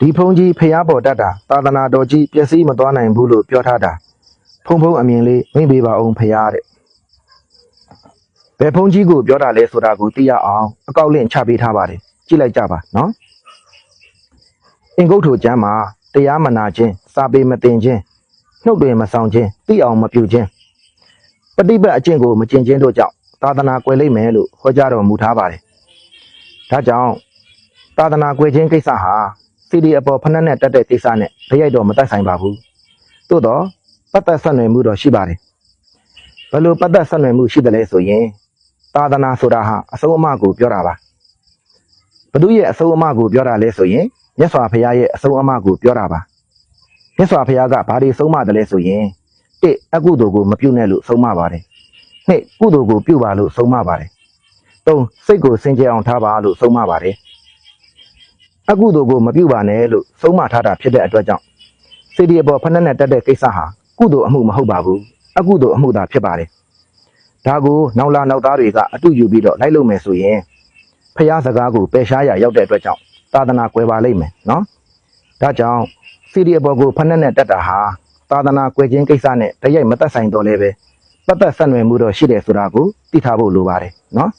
ဒီဖုန်ကြီးဖျားပေါ်တတ်တာသာသနာတော်ကြီးပျက်စီးမသွားနိုင်ဘူးလို့ပြောထားတာဖုံဖုံအမြင်လေးမိမ့်ပေးပါအောင်ဖျားတဲ့ဘယ်ဖုန်ကြီးကိုပြောတာလဲဆိုတာကိုသိရအောင်အကောက်လင့်ချပေးထားပါတယ်ကြည့်လိုက်ကြပါနော်အင်္ဂုတ်ထိုကျမ်းမှာတရားမနာခြင်းစာပေမတင်ခြင်းနှုတ်တွေမဆောင်ခြင်းသိအောင်မပြုခြင်းပฏิပတ်အကျင့်ကိုမကျင့်ခြင်းတို့ကြောင့်သာသနာကွယ်လိမ့်မယ်လို့ဟောကြားတော်မူထားပါတယ်ဒါကြောင့်သာသနာကွယ်ခြင်းကိစ္စဟာ စီဒီအပေါ်ဖက်နဲ့တက်တဲ့ကိစ္စနဲ့တရိုက်တော့မသက်ဆိုင်ပါဘူးသို့တော့ပတ်သက်ဆက်နွယ်မှုတော့ရှိပါတယ်ဘယ်လိုပတ်သက်ဆက်နွယ်မှုရှိတယ်လဲဆိုရင်သာသနာဆိုတာဟာအဆုံးအမကိုပြောတာပါဘသူရဲ့အဆုံးအမကိုပြောတာလဲဆိုရင်မြတ်စွာဘုရားရဲ့အဆုံးအမကိုပြောတာပါမြတ်စွာဘုရားကဘာတွေဆုံးမတယ်လဲဆိုရင်တစ်အကုသိုလ်ကိုမပြုနဲ့လို့ဆုံးမပါတယ်နှစ်ကုသိုလ်ကိုပြုပါလို့ဆုံးမပါတယ်သုံးစိတ်ကိုစင်ကြယ်အောင်ထားပါလို့ဆုံးမပါတယ် အကုသိုလ်ကိုမပြုပါနဲ့လို့ဆုံးမထားတာဖြစ်တဲ့အတွက်ကြောင့်စေဒီအပေါ်ဖက်နဲ့တက်တဲ့ကိစ္စဟာကုသိုလ်အမှုမဟုတ်ပါဘူးအကုသိုလ်အမှုသာဖြစ်ပါတယ်ဒါကိုနောက်လာနောက်သားတွေကအတူယူပြီးတော့လိုက်လို့မယ်ဆိုရင်ဖះစကားကိုပယ်ရှားရရောက်တဲ့အတွက်ကြောင့်သာသနာကွယ်ပါလိမ့်မယ်နော်ဒါကြောင့်စီဒီအပေါ်ကိုဖက်နဲ့တက်တာဟာသာသနာကွယ်ခြင်းကိစ္စနဲ့တရိုက်မသက်ဆိုင်တော့လည်းပဲပတ်သက်ဆက်နွယ်မှုတော့ရှိတယ်ဆိုတာကိုသိထားဖို့လိုပါတယ်နော်